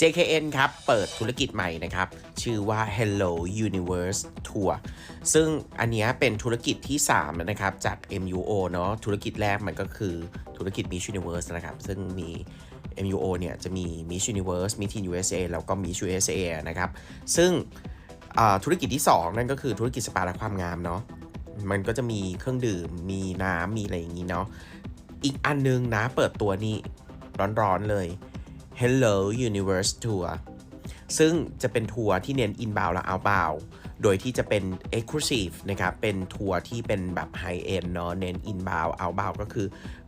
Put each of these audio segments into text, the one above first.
JKN ครับ เปิดธุรกิจใหม่นะครับ ชื่อว่า Hello Universe Tour ซึ่งอันนี้เป็นธุรกิจที่ 3 นะครับ จาก MUO เนาะธุรกิจแรกมันก็คือธุรกิจ Miss Universe นะครับ ซึ่งมี MUO เนี่ยจะมี Miss Universe Miss Teen USA แล้วก็ Miss USA นะครับ ซึ่งธุรกิจที่ 2 นั่นก็คือธุรกิจสปาและความงามเนาะมันก็จะมีเครื่องดื่ม มีน้ำมีอะไรอย่างนี้เนาะอีกอันนึงนะเปิดตัวนี้ร้อนๆเลย Hello Universe Tour ซึ่งจะเป็นทัวร์ที่เน้น inbound และ outbound โดยที่จะเป็น exclusive นะครับ เป็นทัวร์ที่เป็นแบบ high end เนาะ เน้น inbound outbound ก็คือ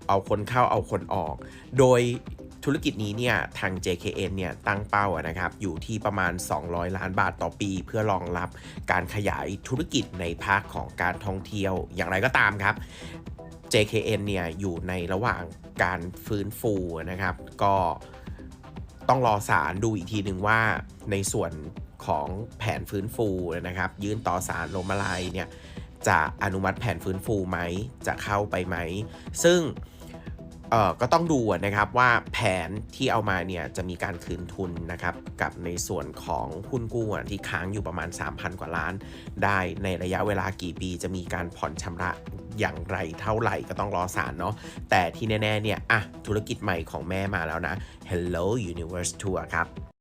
เอาคนเข้าเอาคนออก โดยธุรกิจนี้เนี่ยทาง JKN เนี่ยตั้งเป้าอะนะครับอยู่ที่ประมาณ 200 ล้านบาทต่อปี เพื่อรองรับการขยายธุรกิจในภาคของการท่องเที่ยวอย่างไรก็ตามครับ JKN เนี่ยอยู่ในระหว่างการฟื้นฟูนะครับ ก็ ต้องรอศาลดูอีกทีหนึ่งว่าในส่วนของแผนฟื้นฟูนะครับ ยื่นต่อศาลลมลายเนี่ยจะอนุมัติแผนฟื้นฟูไหม จะเข้าไปไหม ซึ่ง เอ่อก็ต้องดูนะครับว่าแผนที่เอามาเนี่ยจะมีการคืนทุนนะครับกับในส่วนของหุ้นกู้ที่ค้างอยู่ประมาณ 3,000 กว่าล้าน ได้ในระยะเวลากี่ปีจะมีการผ่อนชำระอย่างไรเท่าไหร่ก็ต้องรอศาลเนาะแต่ที่แน่ ๆ เนี่ยอะธุรกิจใหม่ของแม่มาแล้วนะ Hello Universe Tour ครับ